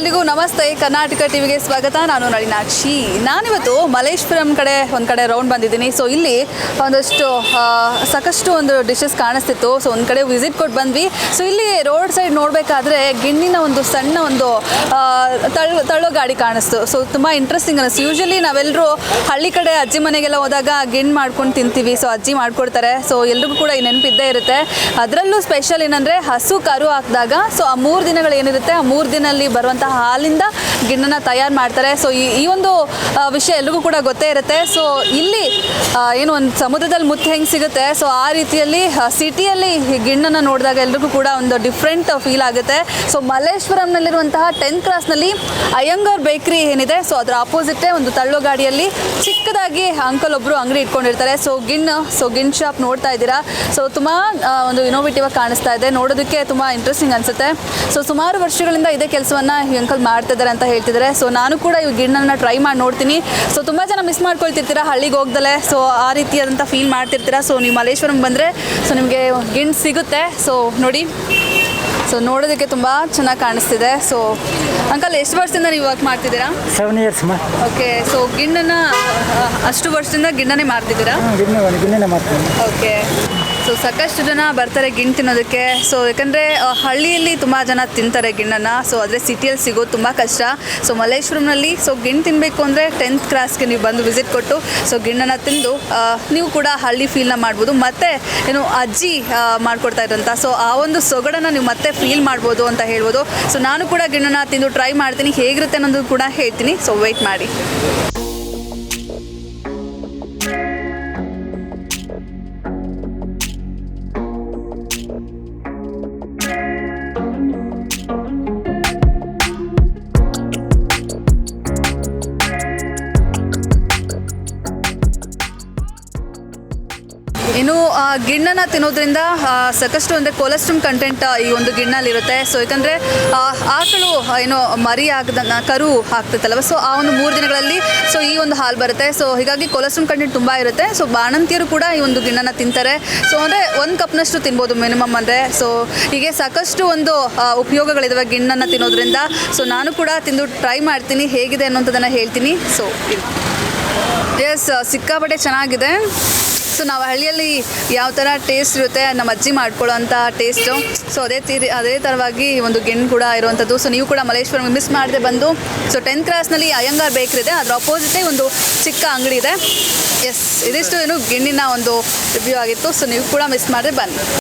ಎಲ್ರಿಗೂ ನಮಸ್ತೆ. ಕರ್ನಾಟಕ ಟಿವಿಗೆ ಸ್ವಾಗತ. ನಾನು ನಳಿನಾಕ್ಷಿ. ನಾನಿವತ್ತು ಮಲೇಶ್ವರಂ ಕಡೆ ಒಂದು ಕಡೆ ರೌಂಡ್ ಬಂದಿದ್ದೀನಿ. ಸೊ ಇಲ್ಲಿ ಒಂದಷ್ಟು ಸಾಕಷ್ಟು ಒಂದು ಡಿಶಸ್ ಕಾಣಿಸ್ತಿತ್ತು. ಸೊ ಒಂದು ಕಡೆ ವಿಸಿಟ್ ಕೊಟ್ಟು ಬಂದ್ವಿ. ಸೊ ಇಲ್ಲಿ ರೋಡ್ ಸೈಡ್ ನೋಡಬೇಕಾದ್ರೆ ಗಿಣ್ಣಿನ ಒಂದು ಸಣ್ಣ ಒಂದು ತಳ್ಳು ತಳ್ಳೋ ಗಾಡಿ ಕಾಣಿಸ್ತು. ಸೊ ತುಂಬ ಇಂಟ್ರೆಸ್ಟಿಂಗ್ ಅನಿಸ್ತು ಯೂಶಲಿ ನಾವೆಲ್ಲರೂ ಹಳ್ಳಿ ಕಡೆ ಅಜ್ಜಿ ಮನೆಗೆಲ್ಲ ಹೋದಾಗ ಗಿಣ್ಣು ಮಾಡ್ಕೊಂಡು ತಿಂತೀವಿ. ಸೊ ಅಜ್ಜಿ ಮಾಡ್ಕೊಡ್ತಾರೆ. ಸೊ ಎಲ್ರಿಗೂ ಕೂಡ ಈ ನೆನಪಿದ್ದೇ ಇರುತ್ತೆ. ಅದರಲ್ಲೂ ಸ್ಪೆಷಲ್ ಏನಂದರೆ ಹಸು ಕರು ಹಾಕಿದಾಗ ಸೊ ಆ ಮೂರು ದಿನಗಳು ಏನಿರುತ್ತೆ, ಆ ಮೂರು ದಿನಲ್ಲಿ ಬರುವಂಥ ಹಾಲಿಂದ ಗಿಣ್ಣನ ತಯಾರು ಮಾಡ್ತಾರೆ. ಸೊ ಈ ಒಂದು ವಿಷಯ ಎಲ್ಲರಿಗೂ ಕೂಡ ಗೊತ್ತೇ ಇರುತ್ತೆ. ಸೊ ಇಲ್ಲಿ ಏನು ಒಂದು ಸಮುದ್ರದಲ್ಲಿ ಮುತ್ತು ಹೆಂಗೆ ಸಿಗುತ್ತೆ? ಸೊ ಆ ರೀತಿಯಲ್ಲಿ ಸಿಟಿಯಲ್ಲಿ ಗಿಣ್ಣನ್ನು ನೋಡಿದಾಗ ಎಲ್ರಿಗೂ ಕೂಡ ಒಂದು ಡಿಫ್ರೆಂಟ್ ಫೀಲ್ ಆಗುತ್ತೆ. ಸೊ ಮಲ್ಲೇಶ್ವರಂನಲ್ಲಿರುವಂತಹ ಟೆಂತ್ ಕ್ಲಾಸ್ನಲ್ಲಿ ಅಯ್ಯಂಗರ್ ಬೇಕ್ರಿ ಏನಿದೆ? ಸೊ ಅದರ ಆಪೋಸಿಟೇ ಒಂದು ತಳ್ಳು ಗಾಡಿಯಲ್ಲಿ ಚಿಕ್ಕದಾಗಿ ಅಂಕಲ್ ಒಬ್ಬರು ಅಂಗಡಿ ಇಟ್ಕೊಂಡಿರ್ತಾರೆ. ಸೊ ಗಿಣ್ಣು ಸೊ ಗಿನ್ ಶಾಪ್ ನೋಡ್ತಾ ಇದ್ದೀರಾ? ಸೊ ತುಂಬ ಒಂದು ಇನೋವೇಟಿವ್ ಆಗಿ ಕಾಣಿಸ್ತಾ ಇದೆ. ನೋಡೋದಕ್ಕೆ ತುಂಬ ಇಂಟ್ರೆಸ್ಟಿಂಗ್ ಅನಿಸುತ್ತೆ. ಸೊ ಸುಮಾರು ವರ್ಷಗಳಿಂದ ಇದೇ ಕೆಲಸವನ್ನು ಅಂಕಲ್ ಮಾಡ್ತಿದ್ದಾರೆ ಅಂತ ಹೇಳ್ತಿದ್ದಾರೆ. ಸೊ ನಾನು ಕೂಡ ಈ ಗಿಣ್ಣನ್ನು ಟ್ರೈ ಮಾಡಿ ನೋಡ್ತೀನಿ. ಸೊ ತುಂಬ ಜನ ಮಿಸ್ ಮಾಡ್ಕೊಳ್ತಿರ್ತೀರಾ ಹಳ್ಳಿಗೆ ಹೋಗ್ದಲೆ? ಸೊ ಆ ರೀತಿಯಾದಂಥ ಫೀಲ್ ಮಾಡ್ತಿರ್ತೀರಾ? ಸೊ ನೀವು ಮಲ್ಲೇಶ್ವರಂ ಬಂದರೆ ಸೊ ನಿಮಗೆ ಗಿಣ್ಣು ಸಿಗುತ್ತೆ. ಸೊ ನೋಡಿ. ಸೊ ನೋಡೋದಕ್ಕೆ ತುಂಬ ಚೆನ್ನಾಗಿ ಕಾಣಿಸ್ತಿದೆ. ಸೊ ಅಂಕಲ್ ಎಷ್ಟು ವರ್ಷದಿಂದ ನೀವು ವರ್ಕ್ ಮಾಡ್ತಿದ್ದೀರಾ? ಸೆವೆನ್ ಇಯರ್ಸ್ ಓಕೆ ಸೊ ಗಿಣ್ಣನ್ನು ಆ, ಅಷ್ಟು ವರ್ಷದಿಂದ ಗಿಣ್ಣನೇ ಮಾಡ್ತಿದ್ದೀರಾ? ಗಿಣ್ಣೆನೆ ಓಕೆ ಸೊ ಸಾಕಷ್ಟು ಜನ ಬರ್ತಾರೆ ಗಿಣ್ಣು ತಿನ್ನೋದಕ್ಕೆ. ಸೊ ಯಾಕಂದರೆ ಹಳ್ಳಿಯಲ್ಲಿ ತುಂಬ ಜನ ತಿಂತಾರೆ ಗಿಣ್ಣನ್ನು. ಸೊ ಆದರೆ ಸಿಟಿಯಲ್ಲಿ ಸಿಗೋದು ತುಂಬ ಕಷ್ಟ. ಸೊ ಮಲ್ಲೇಶ್ವರಂನಲ್ಲಿ ಸೊ ಗಿಣ್ಣು ತಿನ್ನಬೇಕು ಅಂದರೆ ಟೆಂತ್ ಕ್ಲಾಸ್ಗೆ ನೀವು ಬಂದು ವಿಸಿಟ್ ಕೊಟ್ಟು ಸೊ ಗಿಣ್ಣನ್ನು ತಿಂದು ನೀವು ಕೂಡ ಹಳ್ಳಿ ಫೀಲ್ನ ಮಾಡ್ಬೋದು. ಮತ್ತು, ಏನು, ಅಜ್ಜಿ ಮಾಡ್ಕೊಡ್ತಾ ಇದ್ರಂತ. ಸೊ ಆ ಒಂದು ಸೊಗಡನ್ನು ನೀವು ಮತ್ತೆ ಫೀಲ್ ಮಾಡ್ಬೋದು ಅಂತ ಹೇಳ್ಬೋದು. ಸೊ ನಾನು ಕೂಡ ಗಿಣ್ಣನ್ನು ತಿಂದು ಟ್ರೈ ಮಾಡ್ತೀನಿ. ಹೇಗಿರುತ್ತೆ ಅನ್ನೋದು ಕೂಡ ಹೇಳ್ತೀನಿ. ಸೊ ವೆಯ್ಟ್ ಮಾಡಿ. ಇನ್ನು ಗಿಣ್ಣನ ತಿನ್ನೋದ್ರಿಂದ ಸಾಕಷ್ಟು ಅಂದರೆ ಕೊಲೆಸ್ಟ್ರಮ್ ಕಂಟೆಂಟ್ ಈ ಒಂದು ಗಿಣ್ಣಲ್ಲಿರುತ್ತೆ. ಸೊ ಯಾಕಂದರೆ ಆಕಳು ಏನು ಮರಿ ಆಗದ ಕರು ಹಾಕ್ತೈತಲ್ವ ಸೊ ಆ ಒಂದು ಮೂರು ದಿನಗಳಲ್ಲಿ ಸೊ ಈ ಒಂದು ಹಾಲು ಬರುತ್ತೆ. ಸೊ ಹೀಗಾಗಿ ಕೊಲೆಸ್ಟ್ರಮ್ ಕಂಟೆಂಟ್ ತುಂಬ ಇರುತ್ತೆ. ಸೊ ಬಾಣಂತಿಯರು ಕೂಡ ಈ ಒಂದು ಗಿಣ್ಣನ ತಿಂತಾರೆ. ಸೊ ಅಂದರೆ ಒಂದು ಕಪ್ನಷ್ಟು ತಿನ್ಬೋದು ಮಿನಿಮಮ್ ಅಂದರೆ. ಸೊ ಹೀಗೆ ಸಾಕಷ್ಟು ಒಂದು ಉಪಯೋಗಗಳಿದಾವೆ ಗಿಣ್ಣನ್ನು ತಿನ್ನೋದ್ರಿಂದ. ಸೊ ನಾನು ಕೂಡ ತಿಂದು ಟ್ರೈ ಮಾಡ್ತೀನಿ. ಹೇಗಿದೆ ಅನ್ನೋಂಥದ್ದನ್ನು ಹೇಳ್ತೀನಿ. ಸೊ ಎಸ್ ಸಿಕ್ಕಾಪಟ್ಟೆ ಚೆನ್ನಾಗಿದೆ. ಸೊ ನಾವು ಹಳ್ಳಿಯಲ್ಲಿ ಯಾವ ಥರ ಟೇಸ್ಟ್ ಇರುತ್ತೆ, ನಮ್ಮ ಅಜ್ಜಿ ಮಾಡ್ಕೊಳ್ಳೋ ಅಂಥ ಟೇಸ್ಟು ಸೊ ಅದೇ ತೀರಿ, ಅದೇ ಥರವಾಗಿ ಒಂದು ಗಿಣ್ಣು ಕೂಡ ಇರುವಂಥದ್ದು ಸೊ ನೀವು ಕೂಡ ಮಲೇಶ್ವರಂ ಮಿಸ್ ಮಾಡದೆ ಬಂದು. ಸೊ ಟೆಂತ್ ಕ್ಲಾಸ್ನಲ್ಲಿ ಅಯ್ಯಂಗಾರ್ ಬೇಕ್ರಿ ಇದೆ. ಅದರ ಅಪೋಸಿಟೇ ಒಂದು ಚಿಕ್ಕ ಅಂಗಡಿ ಇದೆ. ಎಸ್ ಇದಿಷ್ಟು ಏನು ಗಿಣ್ಣಿನ ಒಂದು ರಿವ್ಯೂ ಆಗಿತ್ತು. ಸೊ ನೀವು ಕೂಡ ಮಿಸ್ ಮಾಡದೆ ಬನ್ನಿ.